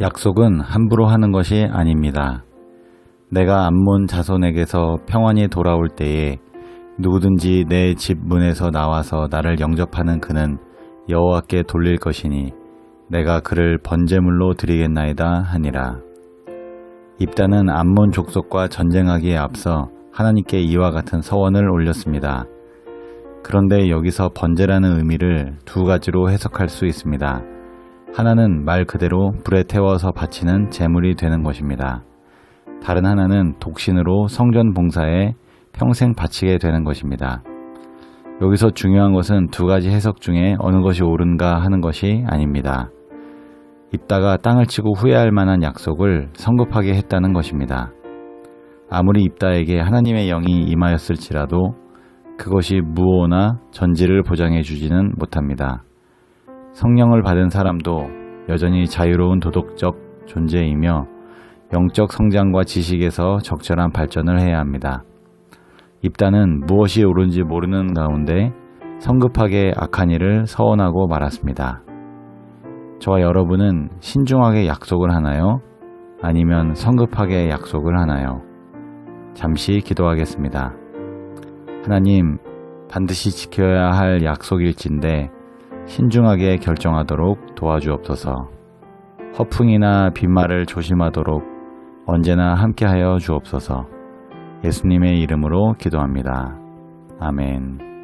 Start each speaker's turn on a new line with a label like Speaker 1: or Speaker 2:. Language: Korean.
Speaker 1: 약속은 함부로 하는 것이 아닙니다. 내가 암몬 자손에게서 평안히 돌아올 때에 누구든지 내 집 문에서 나와서 나를 영접하는 그는 여호와께 돌릴 것이니 내가 그를 번제물로 드리겠나이다 하니라. 입다는 암몬 족속과 전쟁하기에 앞서 하나님께 이와 같은 서원을 올렸습니다. 그런데 여기서 번제라는 의미를 두 가지로 해석할 수 있습니다. 하나는 말 그대로 불에 태워서 바치는 제물이 되는 것입니다. 다른 하나는 독신으로 성전 봉사에 평생 바치게 되는 것입니다. 여기서 중요한 것은 두 가지 해석 중에 어느 것이 옳은가 하는 것이 아닙니다. 입다가 땅을 치고 후회할 만한 약속을 성급하게 했다는 것입니다. 아무리 입다에게 하나님의 영이 임하였을지라도 그것이 무오나 전지를 보장해 주지는 못합니다. 성령을 받은 사람도 여전히 자유로운 도덕적 존재이며 영적 성장과 지식에서 적절한 발전을 해야 합니다. 입다는 무엇이 옳은지 모르는 가운데 성급하게 악한 일을 서원하고 말았습니다. 저와 여러분은 신중하게 약속을 하나요? 아니면 성급하게 약속을 하나요? 잠시 기도하겠습니다. 하나님, 반드시 지켜야 할 약속일진데 신중하게 결정하도록 도와주옵소서. 허풍이나 빈말을 조심하도록 언제나 함께하여 주옵소서. 예수님의 이름으로 기도합니다. 아멘.